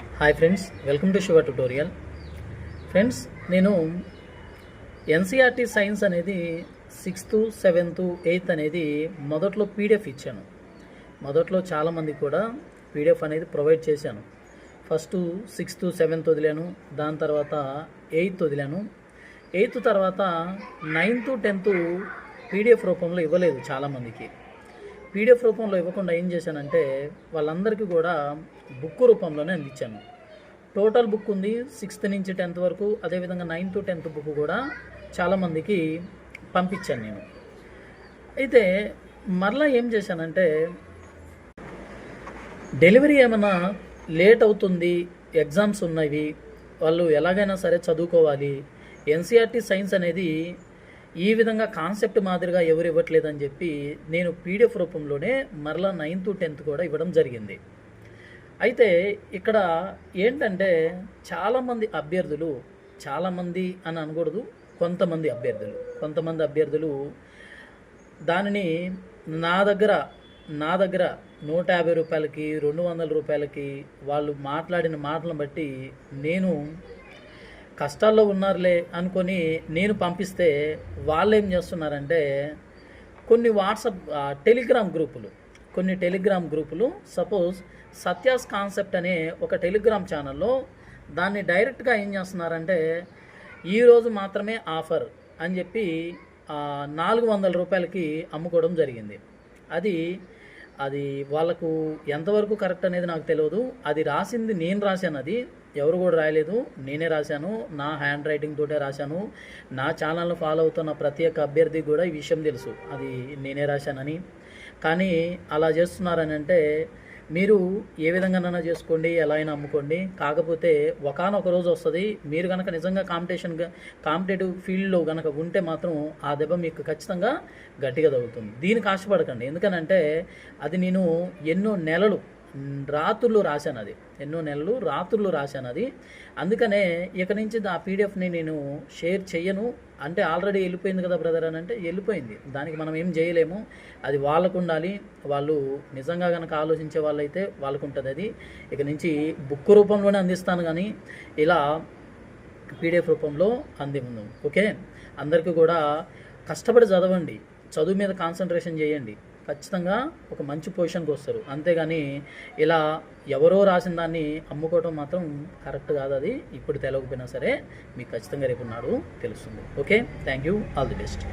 Hi friends welcome to Shiva tutorial. Friends నేను NCERT science అనేది sixth seventh eighth అనేది మొదట్లో పీడిఎఫ్ ఇచ్చాను. మొదట్లో చాలామంది కూడా పీడిఎఫ్ అనేది ప్రొవైడ్ చేశాను. ఫస్ట్ సిక్స్త్ సెవెంత్ వదిలాను దాని తర్వాత ఎయిత్ వదిలాను. ఎయిత్ తర్వాత నైన్త్ టెన్త్ పీడిఎఫ్ రూపంలో ఇవ్వలేదు చాలామందికి. పీడిఎఫ్ రూపంలో ఇవ్వకుండా ఏం చేశానంటే వాళ్ళందరికీ కూడా బుక్ రూపంలోనే అందించాను. టోటల్ బుక్ ఉంది సిక్స్త్ నుంచి టెన్త్ వరకు అదేవిధంగా నైన్త్ టెన్త్ బుక్ కూడా చాలామందికి పంపించాను నేను. అయితే మరలా ఏం చేశానంటే డెలివరీ ఏమైనా లేట్ అవుతుంది ఎగ్జామ్స్ ఉన్నవి వాళ్ళు ఎలాగైనా సరే చదువుకోవాలి ఎన్సీఆర్టీ సైన్స్ అనేది ఈ విధంగా కాన్సెప్ట్ మాదిరిగా ఎవరు ఇవ్వట్లేదని చెప్పి నేను పీడిఎఫ్ రూపంలోనే మరలా నైన్త్ టెన్త్ కూడా ఇవ్వడం జరిగింది. అయితే ఇక్కడ ఏంటంటే చాలామంది అభ్యర్థులు చాలామంది అని అనకూడదు కొంతమంది అభ్యర్థులు కొంతమంది అభ్యర్థులు దానిని నా దగ్గర నా దగ్గర నూట యాభై రూపాయలకి రెండు వందల రూపాయలకి వాళ్ళు మాట్లాడిన మాటలను బట్టి నేను కష్టాల్లో ఉన్నారులే అనుకొని నేను పంపిస్తే వాళ్ళు ఏం చేస్తున్నారంటే కొన్ని వాట్సాప్ టెలిగ్రామ్ గ్రూపులు. కొన్ని టెలిగ్రామ్ గ్రూపులు సపోజ్ సత్యాస్ కాన్సెప్ట్ అనే ఒక టెలిగ్రామ్ ఛానల్లో దాన్ని డైరెక్ట్గా ఏం చేస్తున్నారంటే ఈరోజు మాత్రమే ఆఫర్ అని చెప్పి నాలుగు వందల రూపాయలకి అమ్ముకోవడం జరిగింది. అది అది వాళ్ళకు ఎంతవరకు కరెక్ట్ అనేది నాకు తెలియదు అది రాసింది నేను రాశాను అది. ఎవరు కూడా రాయలేదు. నేనే రాశాను. నా హ్యాండ్ రైటింగ్ తోటే రాశాను. నా ఛానల్ను ఫాలో అవుతున్న ప్రతి ఒక్క అభ్యర్థికి కూడా ఈ విషయం తెలుసు. అది నేనే రాశానని. కానీ అలా చేస్తున్నారని అంటే మీరు ఏ విధంగానైనా చేసుకోండి ఎలా అయినా అమ్ముకోండి. కాకపోతే ఒకనొక రోజు వస్తుంది మీరు కనుక నిజంగా కాంపిటీషన్ కాంపిటేటివ్ ఫీల్డ్లో కనుక ఉంటే మాత్రం ఆ దెబ్బ మీకు ఖచ్చితంగా గట్టిగా తగ్గుతుంది దీనికి ఆశపడకండి. ఎందుకనంటే అది నేను ఎన్నో నెలలు రాత్రులు రాశాను అది. ఎన్నో నెలలు రాత్రులు రాశాను అది. అందుకనే ఇక నుంచి ఆ పీడిఎఫ్ని నేను షేర్ చెయ్యను. అంటే ఆల్రెడీ వెళ్ళిపోయింది కదా బ్రదర్ అని అంటే వెళ్ళిపోయింది. దానికి మనం ఏం చేయలేము. అది వాళ్ళకు ఉండాలి. వాళ్ళు నిజంగా కనుక ఆలోచించే వాళ్ళైతే వాళ్ళకు ఉంటుంది అది. ఇక నుంచి బుక్ రూపంలోనే అందిస్తాను కానీ ఇలా పీడిఎఫ్ రూపంలో అందిముందు ఓకే? అందరికీ కూడా కష్టపడి చదవండి. చదువు మీద కాన్సన్ట్రేషన్ చేయండి. ఖచ్చితంగా ఒక మంచి పొజిషన్కి వస్తారు. అంతేగాని ఇలా ఎవరో రాసిన దాన్ని అమ్ముకోవటం మాత్రం కరెక్ట్ కాదు. అది ఇప్పుడు తెలియకపోయినా సరే మీకు ఖచ్చితంగా రేపు నాడు తెలుస్తుంది. Okay thank you all the best